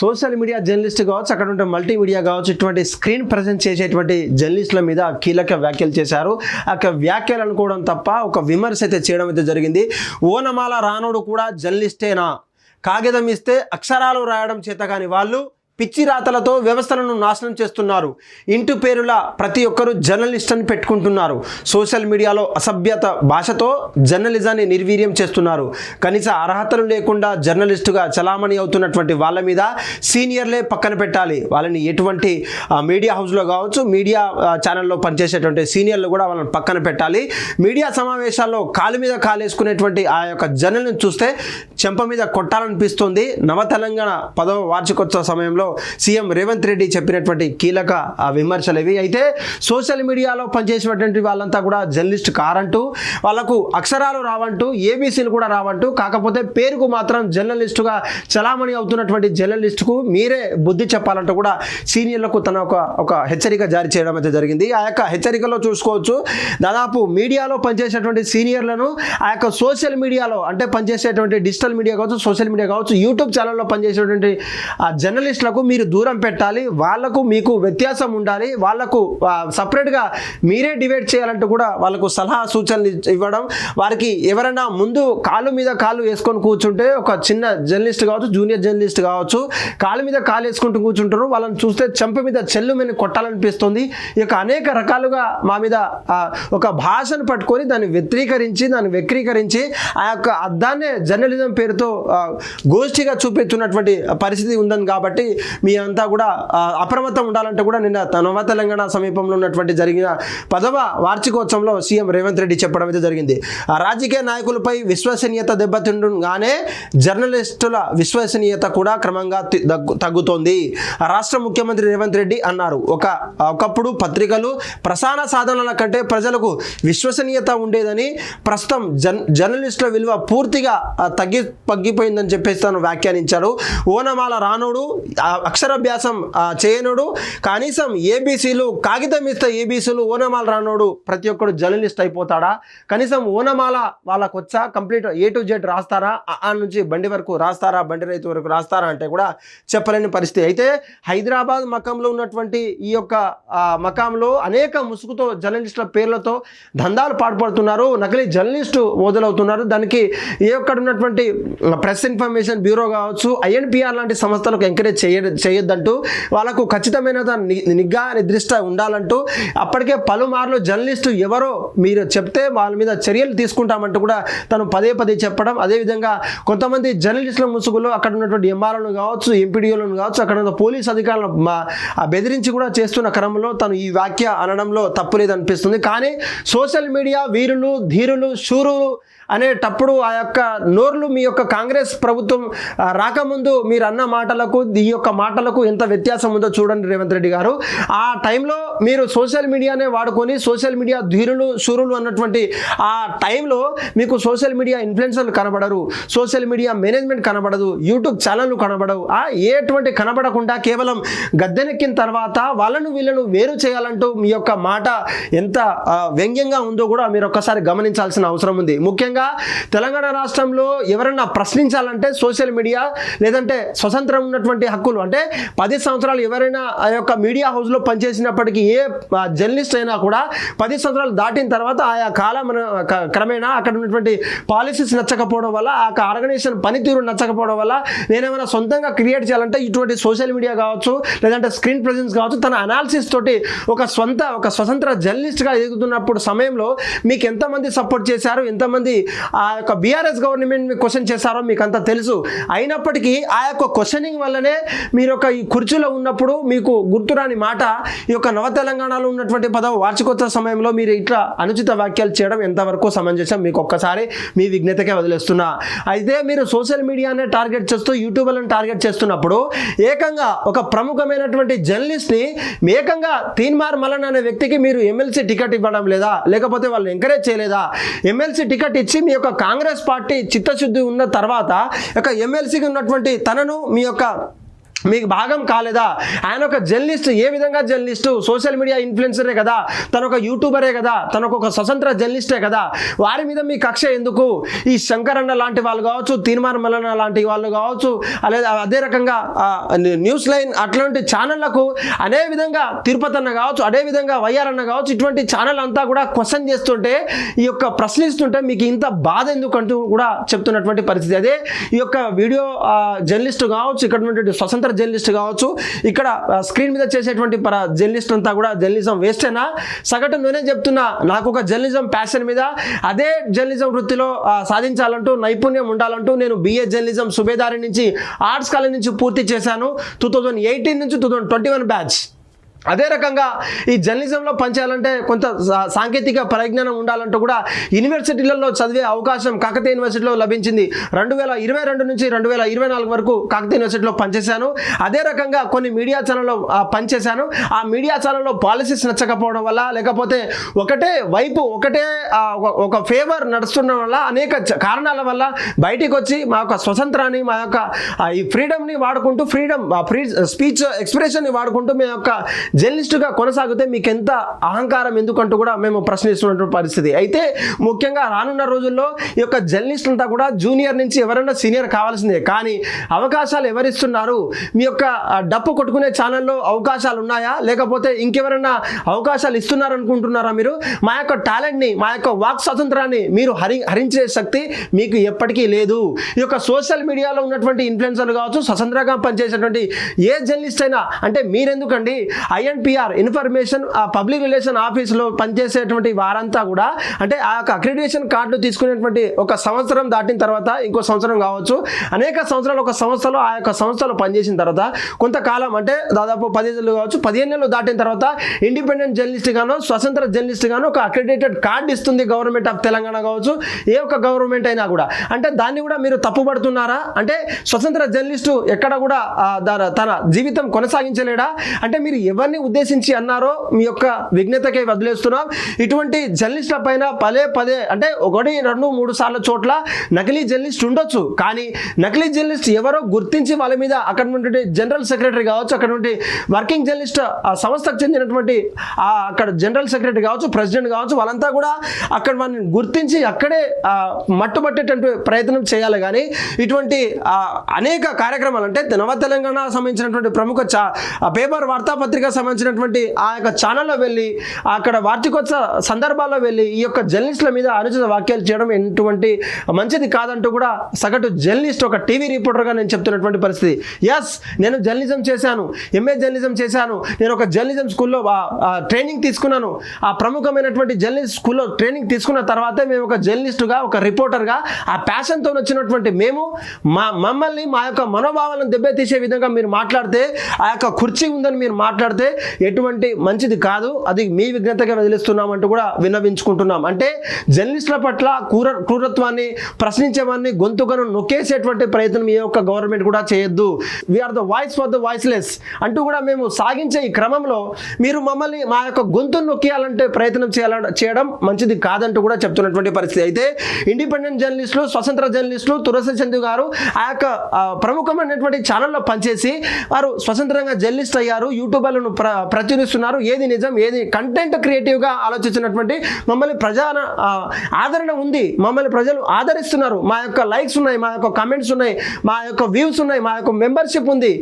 Social media journalist కావచ్చు అక్కడ ఉంటే మల్టీమీడియా కావచ్చు ఇటువంటి స్క్రీన్ ప్రజెంట్ చేసేటువంటి జర్నలిస్టుల మీద కీలక వ్యాఖ్యలు చేశారు. ఆ వ్యాఖ్యలు అనుకోవడం తప్ప ఒక విమర్శ అయితే చేయడం అయితే జరిగింది. ఓనమాల రానుడు కూడా జర్నలిస్టేనా? కాగితం ఇస్తే అక్షరాలు రాయడం చేత కాని వాళ్ళు పిచ్చి రాతలతో వ్యవస్థలను నాశనం చేస్తున్నారు. ఇంటి పేరుల ప్రతి ఒక్కరూ జర్నలిస్ట్ అని పెట్టుకుంటున్నారు. సోషల్ మీడియాలో అసభ్యత భాషతో జర్నలిజాన్ని నిర్వీర్యం చేస్తున్నారు. కనీస అర్హతలు లేకుండా జర్నలిస్టుగా చలామణి అవుతున్నటువంటి వాళ్ళ మీద సీనియర్లే పక్కన పెట్టాలి. వాళ్ళని ఎటువంటి మీడియా హౌస్లో కావచ్చు మీడియా ఛానల్లో పనిచేసేటువంటి సీనియర్లు కూడా వాళ్ళని పక్కన పెట్టాలి. మీడియా సమావేశాల్లో కాలు మీద కాలేసుకునేటువంటి ఆ యొక్క జర్నల్ని చూస్తే చెంప మీద కొట్టాలనిపిస్తుంది. నవ తెలంగాణ పదవ వార్షికోత్సవ సమయంలో సీఎం రేవంత్ రెడ్డి చెప్పినటువంటి కీలక ఆ, విమర్శలు ఇవి. అయితే సోషల్ మీడియాలో పనిచేసేటువంటి వాళ్ళంతా కూడా జర్నలిస్ట్ కారంటూ వాళ్ళకు అక్షరాలు రావంటూ ఏబీసీలు కూడా రావంటూ కాకపోతే పేరుకు మాత్రం జర్నలిస్టుగా చలామణి అవుతున్నటువంటి జర్నలిస్టుకు మీరే బుద్ధి చెప్పాలంటూ కూడా సీనియర్లకు తన ఒక ఒక హెచ్చరిక జారీ చేయడం అయితే జరిగింది. ఆ యొక్క హెచ్చరికలో చూసుకోవచ్చు దాదాపు మీడియాలో పనిచేసేటువంటి సీనియర్లను ఆ యొక్క సోషల్ మీడియాలో అంటే పనిచేసేటువంటి డిజిటల్ మీడియా కావచ్చు సోషల్ మీడియా కావచ్చు యూట్యూబ్ ఛానల్లో పనిచేసేటువంటి ఆ జర్నలిస్టులకు మీరు దూరం పెట్టాలి వాళ్ళకు మీకు వ్యత్యాసం ఉండాలి వాళ్ళకు సపరేట్గా మీరే డివైడ్ చేయాలంటూ కూడా వాళ్ళకు సలహా సూచనలు ఇవ్వడం వారికి ఎవరైనా ముందు కాలు మీద కాలు వేసుకొని కూర్చుంటే ఒక చిన్న జర్నలిస్ట్ కావచ్చు జూనియర్ జర్నలిస్ట్ కావచ్చు కాలు మీద కాలు వేసుకుంటూ కూర్చుంటారు వాళ్ళని చూస్తే చెంప మీద చెల్లు మీద కొట్టాలనిపిస్తుంది. ఈ యొక్క అనేక రకాలుగా మా మీద ఒక భాషను పట్టుకొని దాన్ని వ్యతిరేకరించి దాన్ని వ్యక్రీకరించి ఆ యొక్క అద్దాన్నే జర్నలిజం పేరుతో గోష్ఠిగా చూపెడుతున్నటువంటి పరిస్థితి ఉందని కాబట్టి మీ అంతా కూడా అప్రమత్తం ఉండాలంటే కూడా నిన్న నవ తెలంగాణ సమీపంలో ఉన్నటువంటి జరిగిన పదవ వార్షికోత్సవంలో సీఎం రేవంత్ రెడ్డి చెప్పడం అయితే జరిగింది. ఆ రాజకీయ నాయకులపై విశ్వసనీయత దెబ్బతిండగానే జర్నలిస్టుల విశ్వసనీయత కూడా క్రమంగా తగ్గుతోంది. రాష్ట్ర ముఖ్యమంత్రి రేవంత్ రెడ్డి అన్నారు ఒక ఒకప్పుడు పత్రికలు ప్రసార సాధనాల కంటే ప్రజలకు విశ్వసనీయత ఉండేదని ప్రస్తుతం జన్ జర్నలిస్టుల విలువ పూర్తిగా తగ్గి తగ్గిపోయిందని చెప్పేసి తను వ్యాఖ్యానించారు. ఓనమాల రానుడు ఆ, అక్షరాభ్యాసం చేయనుడు. కనీసం ఏబీసీలు కాగితం ఇస్తే ఏబీసీలు ఓనమాల రానోడు ప్రతి ఒక్కడు జర్నలిస్ట్ అయిపోతాడా? కనీసం ఓనమాల వాళ్ళకు వచ్చా కంప్లీట్ ఏ టు జెడ్ రాస్తారా? ఆ- నుంచి బండి వరకు రాస్తారా? బండి రైతు వరకు రాస్తారా? అంటే కూడా చెప్పలేని పరిస్థితి. అయితే హైదరాబాద్ మకంలో ఉన్నటువంటి ఈ యొక్క ఆ, మకాంలో అనేక ముసుగుతో జర్నలిస్టుల పేర్లతో దందాలు పాటుపడుతున్నారు. నకిలీ జర్నలిస్టు మొదలవుతున్నారు. దానికి ఏ ఒక్కడ ఉన్నటువంటి ప్రెస్ ఇన్ఫర్మేషన్ బ్యూరో కావచ్చు ఐఎన్పిఆర్ లాంటి సంస్థలకు ఎంకరేజ్ చేయడం చేయొద్దంటూ వాళ్ళకు ఖచ్చితమైన నిఘా నిర్దిష్ట ఉండాలంటూ అప్పటికే పలుమార్లు జర్నలిస్టు ఎవరో మీరు చెప్తే వాళ్ళ మీద చర్యలు తీసుకుంటామంటూ కూడా తను పదే పదే చెప్పడం. అదేవిధంగా కొంతమంది జర్నలిస్టుల ముసుగులో అక్కడ ఉన్నటువంటి ఎంఆర్లను కావచ్చు ఎంపీడీఓలను కావచ్చు అక్కడ ఉన్న పోలీస్ అధికారులను బెదిరించి కూడా చేస్తున్న క్రమంలో తను ఈ వ్యాఖ్య అనడంలో తప్పు లేదనిపిస్తుంది. కానీ సోషల్ మీడియా వీరులు ధీరులు శూరులు అనేటప్పుడు ఆ యొక్క నోర్లు మీ యొక్క కాంగ్రెస్ ప్రభుత్వం రాకముందు మీరు అన్న మాటలకు ఈ యొక్క మాటలకు ఎంత వ్యత్యాసం ఉందో చూడండి రేవంత్ రెడ్డి గారు. ఆ టైంలో మీరు సోషల్ మీడియానే వాడుకొని సోషల్ మీడియా ధీరులు శూరులు అన్నటువంటి ఆ టైంలో మీకు సోషల్ మీడియా ఇన్ఫ్లుయెన్సర్లు కనబడరు సోషల్ మీడియా మేనేజ్మెంట్ కనబడదు యూట్యూబ్ ఛానళ్ళు కనబడవు. ఆ ఏటువంటి కనబడకుండా కేవలం గద్దెనెక్కిన తర్వాత వాళ్ళను వీళ్ళను వేరు చేయాలంటూ మీ యొక్క మాట ఎంత వ్యంగ్యంగా ఉందో కూడా మీరు ఒక్కసారి గమనించాల్సిన అవసరం ఉంది. ముఖ్యంగా తెలంగాణ రాష్ట్రంలో ఎవరన్నా ప్రశ్నించాలంటే సోషల్ మీడియా లేదంటే స్వతంత్రం ఉన్నటువంటి హక్కులు అంటే పది సంవత్సరాలు ఎవరైనా ఆ యొక్క మీడియా హౌస్లో పనిచేసినప్పటికీ ఏ జర్నలిస్ట్ అయినా కూడా పది సంవత్సరాలు దాటిన తర్వాత ఆయా కాలం క- క్రమేణా అక్కడ ఉన్నటువంటి పాలసీస్ నచ్చకపోవడం వల్ల ఆ యొక్క ఆర్గనైజేషన్ పనితీరు నచ్చకపోవడం వల్ల నేనేమైనా సొంతంగా క్రియేట్ చేయాలంటే ఇటువంటి సోషల్ మీడియా కావచ్చు లేదంటే స్క్రీన్ ప్రజెన్స్ కావచ్చు తన అనాలిసిస్ తోటి ఒక సొంత ఒక స్వతంత్ర జర్నలిస్ట్గా ఎదుగుతున్నప్పుడు సమయంలో మీకు ఎంతమంది సపోర్ట్ చేశారు ఎంతమంది ఆ యొక్క బీఆర్ఎస్ గవర్నమెంట్ క్వశ్చన్ చేశారో మీకు అంతా తెలుసు. అయినప్పటికీ ఆ యొక్క క్వశ్చనింగ్ వల్లనే మీరు ఒక ఈ కుర్చీలో ఉన్నప్పుడు మీకు గుర్తురాని మాట ఈ యొక్క నవ తెలంగాణలో ఉన్నటువంటి పదవ వార్షికోత్సవ సమయంలో మీరు ఇట్లా అనుచిత వ్యాఖ్యలు చేయడం ఎంతవరకు సమంజసం? మీకు ఒక్కసారి మీ విజ్ఞతకే వదిలేస్తున్నా. అయితే మీరు సోషల్ మీడియానే టార్గెట్ చేస్తూ యూట్యూబ్లను టార్గెట్ చేస్తున్నప్పుడు ఏకంగా ఒక ప్రముఖమైనటువంటి జర్నలిస్ట్ని ఏకంగా తీన్మార్ మలన్ అనే వ్యక్తికి మీరు ఎమ్మెల్సీ టికెట్ ఇవ్వడం లేదా లేకపోతే వాళ్ళు ఎంకరేజ్ చేయలేదా? ఎమ్మెల్సీ టికెట్ ఇచ్చి మీ యొక్క కాంగ్రెస్ పార్టీ చిత్తశుద్ధి ఉన్న తర్వాత ఒక ఎమ్మెల్సీకి ఉన్నటువంటి తనను మీ యొక్క మీకు భాగం కాలేదా? ఆయన ఒక జర్నలిస్ట్ ఏ విధంగా జర్నలిస్టు? సోషల్ మీడియా ఇన్ఫ్లుయెన్సరే కదా తన ఒక యూట్యూబరే కదా తనకు ఒక స్వతంత్ర జర్నలిస్టే కదా. వారి మీద మీ కక్ష ఎందుకు? ఈ శంకరన్న లాంటి వాళ్ళు కావచ్చు తీర్మాన మల్లన్న లాంటి వాళ్ళు కావచ్చు లేదా అదే రకంగా న్యూస్ లైన్ అట్లాంటి ఛానళ్ళకు అదే విధంగా తిరుపతి అన్న కావచ్చు అదే విధంగా వైఆర్ అన్న కావచ్చు ఇటువంటి ఛానల్ అంతా కూడా క్వశ్చన్ చేస్తుంటే ఈ యొక్క ప్రశ్నిస్తుంటే మీకు ఇంత బాధ ఎందుకు అంటూ కూడా చెప్తున్నటువంటి పరిస్థితి. అదే ఈ యొక్క వీడియో జర్నలిస్టు జర్నలిస్ట్ కావచ్చు ఇక్కడ ఉన్నటువంటి స్వతంత్ర జర్నలిస్ట్ కావచ్చు. ఇక్కడ స్క్రీన్ మీద చేసేటువంటి పర జర్నలిస్ట్ అంతా కూడా జర్నలిజం వేస్టేనా? సగటు నేనే చెప్తున్నా నాకు ఒక జర్నలిజం ప్యాషన్ మీద. అదే జర్నలిజం వృత్తిలో సాధించాలంటూ నైపుణ్యం ఉండాలంటూ నేను బిఏ జర్నలిజం సుబేదారి నుంచి ఆర్ట్స్ కాలేజ్ నుంచి పూర్తి చేశాను. టూ థౌజండ్ ఎయిటీన్ నుంచి two thousand twenty one batch అదే రకంగా ఈ జర్నలిజంలో పనిచేయాలంటే కొంత సా- సాంకేతిక పరిజ్ఞానం ఉండాలంటూ కూడా యూనివర్సిటీలలో చదివే అవకాశం కాకతీయ యూనివర్సిటీలో లభించింది. రెండు వేల ఇరవై రెండు నుంచి రెండు వేల ఇరవై నాలుగు వరకు కాకతీయ యూనివర్సిటీలో పనిచేశాను. అదే రకంగా కొన్ని మీడియా ఛానల్లో పనిచేశాను. ఆ మీడియా ఛానల్లో పాలసీస్ నచ్చకపోవడం వల్ల లేకపోతే ఒకటే వైపు ఒకటే ఒక- ఫేవర్ నడుస్తుండడం వల్ల అనేక కారణాల వల్ల బయటికి వచ్చి మా యొక్క స్వతంత్రాన్ని మా యొక్క ఈ ఫ్రీడమ్ని వాడుకుంటూ ఫ్రీడమ్ ఫ్రీ స్పీచ్ ఎక్స్ప్రెషన్ని వాడుకుంటూ మేము యొక్క జర్నలిస్టుగా కొనసాగితే మీకు ఎంత అహంకారం ఎందుకంటూ కూడా మేము ప్రశ్నిస్తున్నటువంటి పరిస్థితి. అయితే ముఖ్యంగా రానున్న రోజుల్లో ఈ యొక్క జర్నలిస్ట్ అంతా కూడా జూనియర్ నుంచి ఎవరైనా సీనియర్ కావాల్సిందే. కానీ అవకాశాలు ఎవరిస్తున్నారు? మీ యొక్క డప్పు కొట్టుకునే ఛానల్లో అవకాశాలు ఉన్నాయా? లేకపోతే ఇంకెవరైనా అవకాశాలు ఇస్తున్నారు అనుకుంటున్నారా మీరు? మా యొక్క టాలెంట్ని మా యొక్క వాక్ స్వాతంత్రాన్ని మీరు హరి హరించే శక్తి మీకు ఎప్పటికీ లేదు. ఈ యొక్క సోషల్ మీడియాలో ఉన్నటువంటి ఇన్ఫ్లుయెన్సర్లు కావచ్చు స్వతంత్రంగా పనిచేసేటువంటి ఏ జర్నలిస్ట్ అయినా అంటే మీరెందుకండి? I INPR information public relation ఆఫీస్లో పనిచేసేటువంటి వారంతా కూడా అంటే ఆ యొక్క అక్రిడేషన్ కార్డు తీసుకునేటువంటి ఒక సంవత్సరం దాటిన తర్వాత ఇంకో సంవత్సరం కావచ్చు అనేక సంవత్సరాలు ఒక సంస్థలో ఆ యొక్క సంస్థలో పనిచేసిన తర్వాత కొంతకాలం అంటే దాదాపు పదిహేను కావచ్చు పదిహేను నెలలు దాటిన తర్వాత ఇండిపెండెంట్ జర్నలిస్ట్ గాను స్వతంత్ర జర్నలిస్ట్ గాను ఒక అక్రిడేటెడ్ కార్డు ఇస్తుంది గవర్నమెంట్ ఆఫ్ తెలంగాణ కావచ్చు ఏ ఒక్క గవర్నమెంట్ అయినా కూడా. అంటే దాన్ని కూడా మీరు తప్పుపడుతున్నారా? అంటే స్వతంత్ర జర్నలిస్టు ఎక్కడ కూడా తన జీవితం కొనసాగించలేడా? అంటే మీరు ఎవరిని ఉద్దేశించి అన్నారో మీ యొక్క విఘ్నతకే వదిలేస్తున్నాం. ఇటువంటి జర్నలిస్టుల పైన పదే పదే అంటే ఒకటి రెండు మూడు సార్ల చోట్ల నకిలీ జర్నలిస్ట్ ఉండొచ్చు. కానీ నకిలీ జర్నలిస్ట్ ఎవరో గుర్తించి వాళ్ళ మీద అక్కడ నుండి జనరల్ సెక్రటరీ కావచ్చు అక్కడ నుండి వర్కింగ్ జర్నలిస్ట్ ఆ సంస్థకు చెందినటువంటి అక్కడ జనరల్ సెక్రటరీ కావచ్చు ప్రెసిడెంట్ కావచ్చు వాళ్ళంతా కూడా అక్కడ వాళ్ళని గుర్తించి అక్కడే మట్టుబట్టేటువంటి ప్రయత్నం చేయాలి. కానీ ఇటువంటి అనేక కార్యక్రమాలు అంటే నవ తెలంగాణ సంబంధించినటువంటి ప్రముఖ పేపర్ వార్తాపత్రిక సంబంధించినటువంటి ఆ యొక్క ఛానల్లో వెళ్ళి అక్కడ వార్షికోత్సవ సందర్భాల్లో వెళ్ళి ఈ యొక్క జర్నలిస్టుల మీద అనుచిత వ్యాఖ్యలు చేయడం ఎటువంటి మంచిది కాదంటూ కూడా సగటు జర్నలిస్ట్ ఒక టీవీ రిపోర్టర్గా నేను చెప్తున్నటువంటి పరిస్థితి. ఎస్ నేను జర్నలిజం చేశాను ఎంఏ జర్నలిజం చేశాను నేను ఒక జర్నలిజం స్కూల్లో ట్రైనింగ్ తీసుకున్నాను. ఆ ప్రముఖమైనటువంటి జర్నలిస్ట్ స్కూల్లో ట్రైనింగ్ తీసుకున్న తర్వాతే మేము ఒక జర్నలిస్టుగా ఒక రిపోర్టర్గా ఆ ప్యాషన్తో వచ్చినటువంటి మేము మా మమ్మల్ని మా యొక్క మనోభావాలను దెబ్బతీసే విధంగా మీరు మాట్లాడితే ఆ యొక్క కుర్చీ ఉందని మీరు మాట్లాడితే ఎటువంటి మంచిది కాదు. అది మీ విఘ్నతగా వదిలిస్తున్నామంటూ కూడా విన్నవించుకుంటున్నాం. అంటే జర్నలిస్టుల పట్ల క్రూర క్రూరత్వాన్ని ప్రశ్నించేవాన్ని గొంతుకను నొక్కేసేటువంటి ప్రయత్నం ఈ యొక్క గవర్నమెంట్ కూడా చేయొద్దు. We are the voice for the voiceless అంటూ కూడా మేము సాగించే ఈ క్రమంలో మీరు మమ్మల్ని మా యొక్క గొంతును నొక్కేయాలంటే ప్రయత్నం చేయాల చేయడం మంచిది కాదంటూ కూడా చెప్తున్నటువంటి పరిస్థితి. అయితే ఇండిపెండెంట్ జర్నలిస్టులు స్వతంత్ర జర్నలిస్టులు తులసి చందు గారు ఆ యొక్క ప్రముఖమైనటువంటి ఛానల్లో పనిచేసి వారు స్వతంత్రంగా జర్నలిస్ట్ అయ్యారు. యూట్యూబర్లను ప్ర ప్రచురిస్తున్నారు. ఏది నిజం ఏది కంటెంట్ క్రియేటివ్గా ఆలోచించినటువంటి మమ్మల్ని ప్రజా ఆదరణ ఉంది. మమ్మల్ని ప్రజలు ఆదరిస్తున్నారు. మా యొక్క లైక్స్ ఉన్నాయి మా యొక్క కమెంట్స్ ఉన్నాయి మా యొక్క వ్యూస్ ఉన్నాయి మా యొక్క మెంబర్షిప్ ఉంది.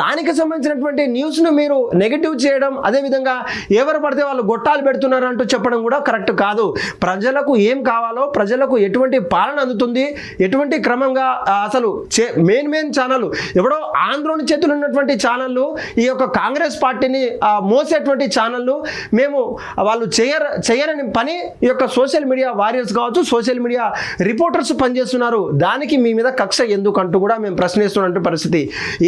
దానికి సంబంధించినటువంటి న్యూస్ను మీరు నెగిటివ్ చేయడం అదేవిధంగా ఎవరు పడితే వాళ్ళు గొట్టాలు పెడుతున్నారు అంటూ చెప్పడం కూడా కరెక్ట్ కాదు. ప్రజలకు ఏం కావాలో ప్రజలకు ఎటువంటి పాలన అందుతుంది ఎటువంటి క్రమంగా అసలు అసలు మెయిన్ మెయిన్ ఛానల్ ఎవడో ఆంధ్రోని చేతులు ఉన్నటువంటి ఛానళ్ళు ఈ యొక్క కాంగ్రెస్ పార్టీని మోసేటువంటి ఛానళ్ళు మేము వాళ్ళు చేయర చేయరని పని ఈ యొక్క సోషల్ మీడియా వారియర్స్ కావచ్చు సోషల్ మీడియా రిపోర్టర్స్ పనిచేస్తున్నారు. దానికి మీ మీద కక్ష ఎందుకంటూ కూడా మేము ప్రశ్నిస్తున్నటువంటి పరిస్థితి.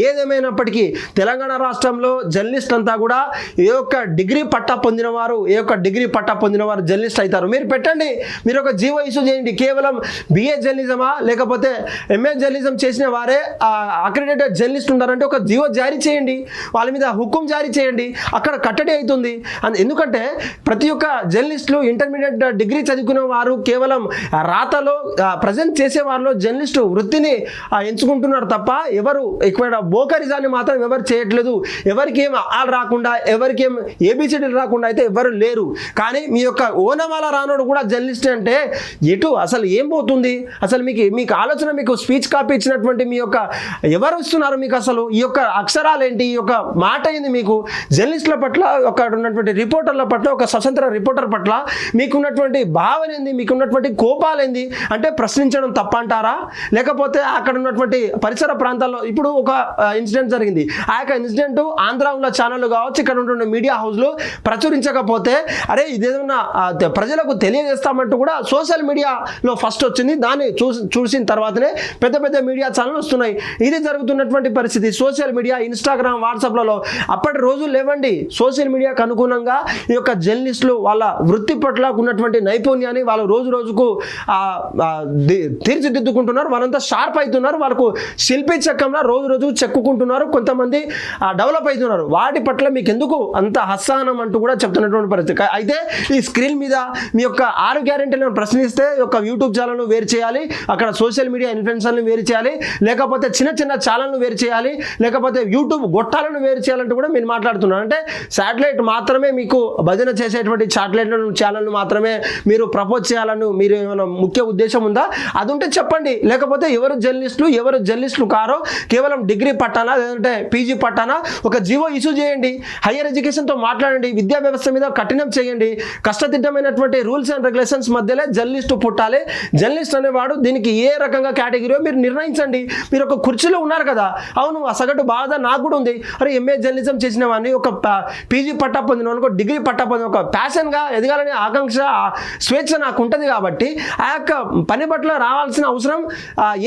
ఏదేమైనప్పటికీ తెలంగాణ రాష్ట్రంలో జర్నలిస్ట్ అంతా కూడా ఏ ఒక్క డిగ్రీ పట్టా పొందిన వారు ఏ ఒక్క డిగ్రీ పట్టా పొందిన వారు జర్నలిస్ట్ అవుతారు. మీరు పెట్టండి. మీరు ఒక జీవో ఇష్యూ చేయండి. కేవలం బిఏ జర్నలిజమా లేకపోతే ఎంఏ జర్నలిజం చేసిన వారే అక్రిడేటెడ్ జర్నలిస్ట్ ఉన్నారంటే ఒక జీవో జారీ చేయండి. వాళ్ళ మీద హుకుం జారీ చేయండి. చేయండి అక్కడ కట్టడి అవుతుంది. అండ్ ఎందుకంటే ప్రతి ఒక్క జర్నలిస్టులు ఇంటర్మీడియట్ డిగ్రీ చదువుకున్న వారు కేవలం రాతలో ప్రజెంట్ చేసే వారిలో జర్నలిస్టు వృత్తిని ఎంచుకుంటున్నారు తప్ప ఎవరు ఇక్కడ బోకరిజాన్ని మాత్రం ఎవరు చేయట్లేదు. ఎవరికి ఏం ఆల్ రాకుండా ఎవరికి ఏం ఏబిసిడీలు రాకుండా అయితే ఎవరు లేరు. కానీ మీ యొక్క ఓనమాల రానోడు కూడా జర్నలిస్ట్ అంటే ఎటు అసలు ఏం పోతుంది? అసలు మీకు మీకు ఆలోచన మీకు స్పీచ్ కాపీ ఇచ్చినటువంటి మీ యొక్క ఎవరు ఇస్తున్నారు మీకు అసలు? ఈ యొక్క అక్షరాలు ఏంటి ఈ యొక్క మాట ఏంది మీకు? జర్నలిస్టుల పట్ల ఒక ఉన్నటువంటి రిపోర్టర్ల పట్ల ఒక స్వతంత్ర రిపోర్టర్ పట్ల మీకున్నటువంటి భావన ఏంది? మీకున్నటువంటి కోపాలు ఏంది? అంటే ప్రశ్నించడం తప్ప అంటారా? లేకపోతే అక్కడ ఉన్నటువంటి పరిసర ప్రాంతాల్లో ఇప్పుడు ఒక ఇన్సిడెంట్ జరిగింది. ఆ యొక్క ఇన్సిడెంట్ ఆంధ్ర ఉన్న ఛానల్ కావచ్చు ఇక్కడ ఉన్నటువంటి మీడియా హౌస్లు ప్రచురించకపోతే అరే ఇదేదన్నా ప్రజలకు తెలియజేస్తామంటూ కూడా సోషల్ మీడియాలో ఫస్ట్ వచ్చింది. దాన్ని చూసి చూసిన తర్వాతనే పెద్ద పెద్ద మీడియా ఛానల్ వస్తున్నాయి. ఇది జరుగుతున్నటువంటి పరిస్థితి. సోషల్ మీడియా ఇన్స్టాగ్రామ్ వాట్సాప్లలో అప్పటి రోజులు లేవండి. సోషల్ మీడియాకు అనుగుణంగా ఈ యొక్క జర్నలిస్టులు వాళ్ళ వృత్తి పట్ల ఉన్నటువంటి నైపుణ్యాన్ని వాళ్ళు రోజు రోజుకు తీర్చిదిద్దుకుంటున్నారు. వాళ్ళంతా షార్ప్ అవుతున్నారు. వాళ్ళకు శిల్పి చక్రంలో రోజు రోజు చెక్కుకుంటున్నారు. కొంతమంది డెవలప్ అవుతున్నారు. వాటి పట్ల మీకు ఎందుకు అంత హస్సానం అంటూ కూడా చెప్తున్నటువంటి పరిస్థితి. అయితే ఈ స్క్రీన్ మీద మీ యొక్క ఆరు గ్యారెంటీలను ప్రశ్నిస్తే యొక్క యూట్యూబ్ ఛానల్ను వేరు చేయాలి. అక్కడ సోషల్ మీడియా ఇన్ఫ్లుయెన్సర్లను వేరు చేయాలి. లేకపోతే చిన్న చిన్న ఛానల్ను వేరు చేయాలి. లేకపోతే యూట్యూబ్ గొట్టాలను వేరు చేయాలంటూ కూడా మీరు మాట్లాడుతున్నారు. అంటే శాటిలైట్ మాత్రమే మీకు భజన చేసేటువంటి శాటిలైట్ ఛానల్ మాత్రమే మీరు ప్రపోజ్ చేయాలని మీరు ఏమైనా ముఖ్య ఉద్దేశం ఉందా? అది ఉంటే చెప్పండి. లేకపోతే ఎవరు జర్నలిస్టులు ఎవరు జర్నలిస్టులు కారో కేవలం డిగ్రీ పట్టానా లేదంటే పీజీ పట్టానా ఒక జీవో ఇష్యూ చేయండి. హయ్యర్ ఎడ్యుకేషన్తో మాట్లాడండి. విద్యా వ్యవస్థ మీద కఠినం చేయండి. కష్టతిడ్డమైనటువంటి రూల్స్ అండ్ రెగ్యులేషన్స్ మధ్యలో జర్నలిస్టు పుట్టాలి. జర్నలిస్ట్ అనేవాడు దీనికి ఏ రకంగా కేటగిరీ మీరు నిర్ణయించండి. మీరు ఒక కుర్చీలో ఉన్నారు కదా. అవును ఆ సగటు బాధ నాకు కూడా ఉంది. అరే ఎంఏ జర్నలిజం చేసిన వాడిని ఒక పీజీ పట్టా పొందిన వాళ్ళకు డిగ్రీ పట్టా పొందిన ఒక ప్యాషన్గా ఎదగాలనే ఆకాంక్ష స్వేచ్ఛ నాకు ఉంటుంది కాబట్టి ఆ యొక్క పని పట్ల రావాల్సిన అవసరం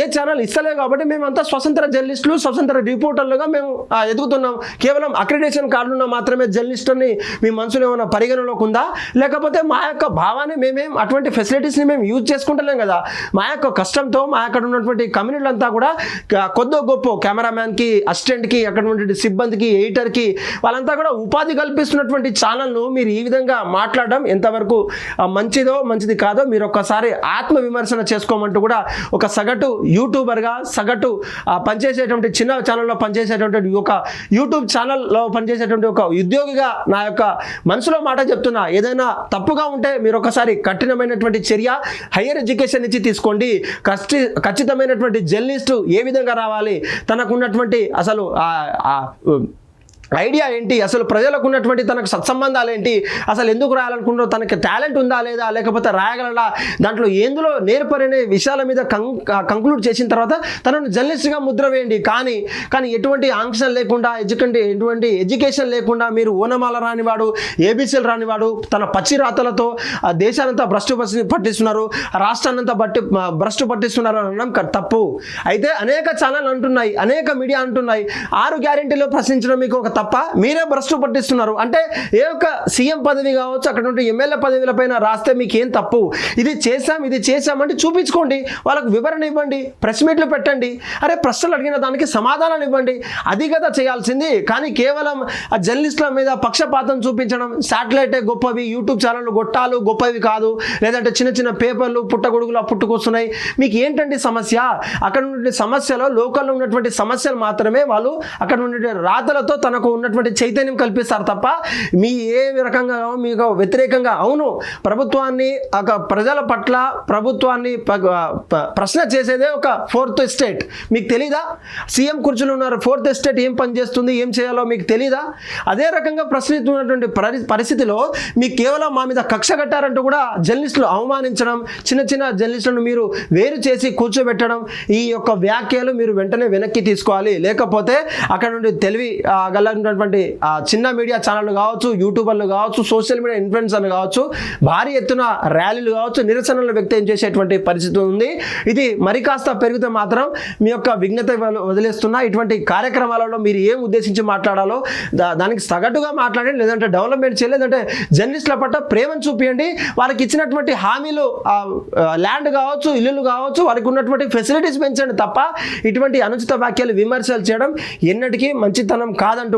ఏ ఛానల్ ఇస్తలేదు కాబట్టి మేమంతా స్వతంత్ర జర్నలిస్టులు స్వతంత్ర రిపోర్టర్లుగా మేము ఎదుగుతున్నాం. కేవలం అక్రిడేషన్ కార్డున్న మాత్రమే జర్నలిస్ట్ అని మీ మనసులో ఏమైనా పరిగణలోకి ఉందా? లేకపోతే మా యొక్క భావాన్ని మేమేం అటువంటి ఫెసిలిటీస్ని మేము యూజ్ చేసుకుంటలేం కదా? మా యొక్క కష్టంతో మా అక్కడ ఉన్నటువంటి కమ్యూనిటీలు అంతా కూడా కొద్దో గొప్ప కెమెరామ్యాన్కి అసిస్టెంట్కి అక్కడ ఉన్నటువంటి సిబ్బందికి ఎడిటర్కి వాళ్ళంతా కూడా ఉపాధి కల్పిస్తున్నటువంటి ఛానల్ను మీరు ఈ విధంగా మాట్లాడడం ఎంతవరకు మంచిదో మంచిది కాదో మీరు ఒక్కసారి ఆత్మ విమర్శన చేసుకోమంటూ కూడా ఒక సగటు యూట్యూబర్గా సగటు పనిచేసేటువంటి చిన్న ఛానల్లో పనిచేసేటువంటి ఒక యూట్యూబ్ ఛానల్లో పనిచేసేటువంటి ఒక ఉద్యోగిగా నా యొక్క మనసులో మాట చెప్తున్నా. ఏదైనా తప్పుగా ఉంటే మీరు ఒకసారి కఠినమైనటువంటి చర్య హయ్యర్ ఎడ్యుకేషన్ నుంచి తీసుకోండి. కష్టి ఖచ్చితమైనటువంటి జర్నలిస్టు ఏ విధంగా రావాలి? తనకున్నటువంటి అసలు ఐడియా ఏంటి? అసలు ప్రజలకు ఉన్నటువంటి తనకు సత్సంబంధాలు ఏంటి అసలు ఎందుకు రాయాలనుకుంటున్నారో? తనకి టాలెంట్ ఉందా లేదా? లేకపోతే రాయగలడా? దాంట్లో ఎందులో నేర్పరనే విషయాల మీద కంక్లూడ్ చేసిన తర్వాత తనను జర్నలిస్ట్గా ముద్ర వేయండి. కానీ కానీ ఎటువంటి ఆంక్షలు లేకుండా ఎడ్యుకంటే ఎటువంటి ఎడ్యుకేషన్ లేకుండా మీరు ఓనమాల రానివాడు ఏబీసీలు రానివాడు తన పచ్చి రాతలతో ఆ దేశానంతా భ్రష్టు పట్టి- పట్టిస్తున్నారు రాష్ట్రాన్నంతా బట్టి భ్రష్టు పట్టిస్తున్నారు అని అనడం తప్పు. అయితే అనేక ఛానల్ అంటున్నాయి అనేక మీడియా అంటున్నాయి. ఆరు గ్యారెంటీలో ప్రశ్నించడం మీకు ఒక తప్ప మీరే భ్రష్టు పట్టిస్తున్నారు. అంటే ఏ ఒక్క సీఎం పదవి కావచ్చు అక్కడ ఉంటే ఎమ్మెల్యే పదవుల పైన రాస్తే మీకు ఏం తప్పు? ఇది చేశాం ఇది చేశామంటే చూపించుకోండి. వాళ్ళకు వివరణ ఇవ్వండి ప్రెస్ మీట్లు పెట్టండి. అరే ప్రశ్నలు అడిగిన దానికి సమాధానాలు ఇవ్వండి. అది కదా చేయాల్సింది. కానీ కేవలం ఆ జర్నలిస్టుల మీద పక్షపాతం చూపించడం శాటిలైటే గొప్పవి యూట్యూబ్ ఛానళ్ళు గొట్టాలు గొప్పవి కాదు. లేదంటే చిన్న చిన్న పేపర్లు పుట్టగొడుగులు పుట్టుకొస్తున్నాయి మీకు ఏంటండి సమస్య? అక్కడ ఉన్నటువంటి సమస్యలో లోకల్లో ఉన్నటువంటి సమస్యలు మాత్రమే వాళ్ళు అక్కడ ఉన్నటువంటి రాతలతో తనకు ఉన్నటువంటి చైతన్యం కల్పిస్తారు తప్ప మీ ఏ రకంగా మీకు వ్యతిరేకంగా. అవును ప్రభుత్వాన్ని ఒక ప్రజల పట్ల ప్రభుత్వాన్ని ప్రశ్న చేసేదే ఒక ఫోర్త్ స్టేట్ మీకు తెలీదా? సీఎం కుర్చీలో ఉన్నారు ఫోర్త్ స్టేట్ ఏం పనిచేస్తుంది ఏం చేయాలో మీకు తెలీదా? అదే రకంగా ప్రశ్నిస్తున్నటువంటి పరి పరిస్థితిలో మీకు కేవలం మా మీద కక్ష కట్టారంటూ కూడా జర్నలిస్టులు అవమానించడం చిన్న చిన్న జర్నలిస్టులను మీరు వేరు చేసి కూర్చోబెట్టడం ఈ యొక్క వ్యాఖ్యలు మీరు వెంటనే వెనక్కి తీసుకోవాలి. లేకపోతే అక్కడ నుండి తెలివి ఆ, ఉన్నటువంటి చిన్న మీడియా ఛానళ్ళు కావచ్చు యూట్యూబర్లు కావచ్చు సోషల్ మీడియా ఇన్ఫ్లుయెన్సర్లు కావచ్చు భారీ ఎత్తున ర్యాలీలు కావచ్చు నిరసనలు వ్యక్తం చేసేటువంటి పరిస్థితి ఉంది. ఇది మరి కాస్త పెరిగితే మాత్రం మీ యొక్క విఘ్నత వదిలేస్తున్న. ఇటువంటి కార్యక్రమాలలో మీరు ఏం ఉద్దేశించి మాట్లాడాలో దా- దానికి సగటుగా మాట్లాడండి. లేదంటే డెవలప్మెంట్ చేయాలి లేదంటే జర్నలిస్టుల పట్ల ప్రేమను చూపించండి వాళ్ళకి ఇచ్చినటువంటి హామీలు ల్యాండ్ కావచ్చు ఇల్లులు కావచ్చు వారికి ఉన్నటువంటి ఫెసిలిటీస్ పెంచండి తప్ప ఇటువంటి అనుచిత వ్యాఖ్యలు విమర్శలు చేయడం ఎన్నటికీ మంచితనం కాదంటూ